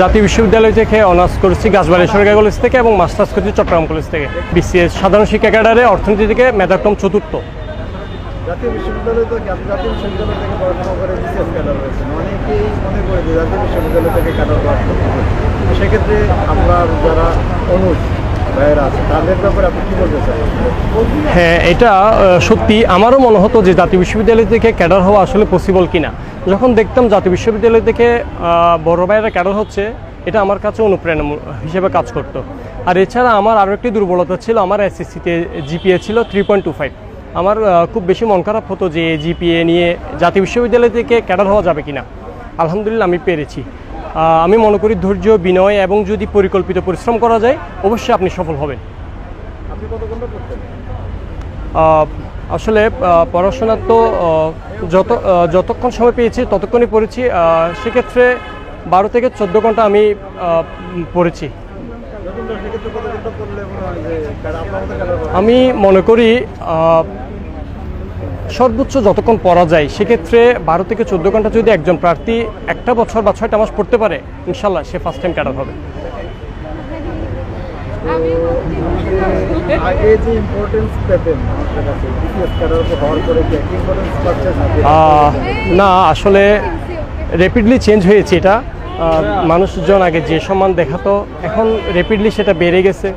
জাতীয় বিশ্ববিদ্যালয় থেকে অনার্স করেছি গাছবাড়ি সরকারি কলেজ থেকে এবং মাস্টার্স করেছি চট্টগ্রাম কলেজ থেকে। বিসিএস সাধারণ শিক্ষা ক্যাডারে অর্থনীতি থেকে মেধাক্রম চতুর্থ। জাতীয় বিশ্ববিদ্যালয় জাতীয় বিশ্ববিদ্যালয় থেকে পড়াশোনা করে বিসিএস ক্যাডার হয়েছেন অনেকেই মনে করে যে জাতীয় বিশ্ববিদ্যালয় থেকে ক্যাডার হওয়া সেক্ষেত্রে আমরা যারা অনুজ ভাইয়েরা আছে আপনি কী বলতে চান? হ্যাঁ এটা সত্যি আমারও মনে হতো যে জাতীয় বিশ্ববিদ্যালয় থেকে ক্যাডার হওয়া আসলে পসিবল কিনা। যখন দেখতাম জাতীয় বিশ্ববিদ্যালয় থেকে বড় ভাইয়েরা ক্যাডার হচ্ছে এটা আমার কাছে অনুপ্রেরণা হিসেবে কাজ করতো। আর এছাড়া আমার আরও একটি দুর্বলতা ছিল আমার এসএসসিতে জিপিএ ছিল থ্রি পয়েন্ট টু ফাইভ আমার খুব বেশি মন খারাপ হতো যে জিপিএ নিয়ে জাতীয় বিশ্ববিদ্যালয় থেকে ক্যাডার হওয়া যাবে কি না আলহামদুলিল্লাহ আমি পেরেছি। আমি মনে করি ধৈর্য বিনয় এবং যদি পরিকল্পিত পরিশ্রম করা যায় অবশ্যই আপনি সফল হবেন। আসলে পড়াশোনার তো যত যতক্ষণ সময় পেয়েছি, ততক্ষণই পড়েছি। সেক্ষেত্রে বারো থেকে চোদ্দ ঘণ্টা আমি পড়েছি। আমি মনে করি সর্বোচ্চ যতক্ষণ পড়া যায়, সেক্ষেত্রে বারো থেকে চোদ্দ ঘণ্টা যদি একজন প্রার্থী একটা বছর বা ছয়টা মাস পড়তে পারে, ইনশাল্লাহ সে ফার্স্ট টাইম ক্যাডার হবে। আগে যে ইম্পর্টেন্স পেতেন বিসিএস না আসলে র্যাপিডলি চেঞ্জ হয়েছে এটা। মানুষজন আগে যে সম্মান দেখাতো এখন র্যাপিডলি সেটা বেড়ে গেছে।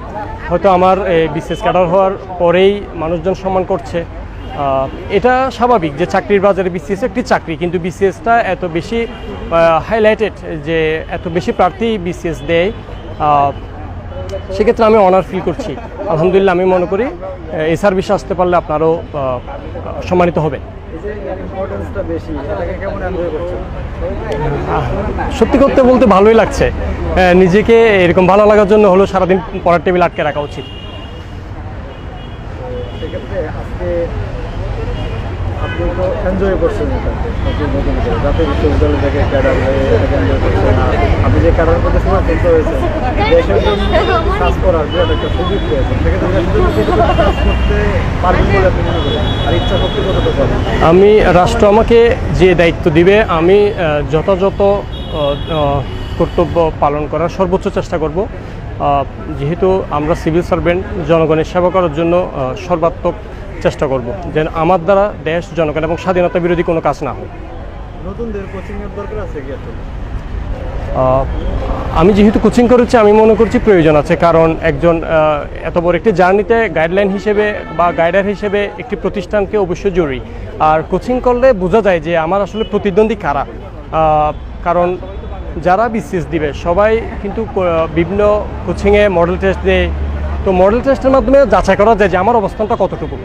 হয়তো আমার বিশেষ ক্যাডার হওয়ার পরেই মানুষজন সম্মান করছে। এটা স্বাভাবিক যে চাকরির বাজারে বিসিএস একটি চাকরি কিন্তু বিসিএসটা এত বেশি হাইলাইটেড যে এত বেশি প্রার্থী বিসিএস দেয়। সেক্ষেত্রে আমি অনার ফিল করছি। আলহামদুলিল্লাহ, আমি মনে করি এই সার্ভিসে আসতে পারলে আপনারও সম্মানিত হবেন সত্যি করতে বলতে ভালোই লাগছে। নিজেকে এরকম ভালো লাগার জন্য হলো সারাদিন পড়ার টেবিল আটকে রাখা উচিত। এনজয় করছেন আপনি যে ক্যাডার দেশের জন্য কাজ করার বিরাট একটা সুযোগ আমি রাষ্ট্র আমাকে যে দায়িত্ব দিবে আমি যথাযথ কর্তব্য পালন করার সর্বোচ্চ চেষ্টা করব। যেহেতু আমরা সিভিল সার্ভেন্ট জনগণের সেবা করার জন্য সর্বাত্মক চেষ্টা করব যেন আমার দ্বারা দেশ জনগণ এবং স্বাধীনতা বিরোধী কোনো কাজ না হয়। নতুনদের কোচিংয়ের দরকার আছে কি আসলে? আহ, আমি যেহেতু কোচিং করেছি, আমি মনে করছি প্রয়োজন আছে। কারণ একজন এত বড় একটি জার্নিতে গাইডলাইন হিসেবে বা গাইডার হিসেবে একটি প্রতিষ্ঠানকে অবশ্যই জরুরি। আর কোচিং করলে বোঝা যায় যে আমার আসলে প্রতিদ্বন্দ্বী কারা। কারণ যারা বিসিএস দিবে, সবাই কিন্তু বিভিন্ন কোচিংয়ে মডেল টেস্ট দেয়। তো মডেল টেস্টের মাধ্যমে যাচাই করা যায় যে আমার অবস্থানটা কতটুকু।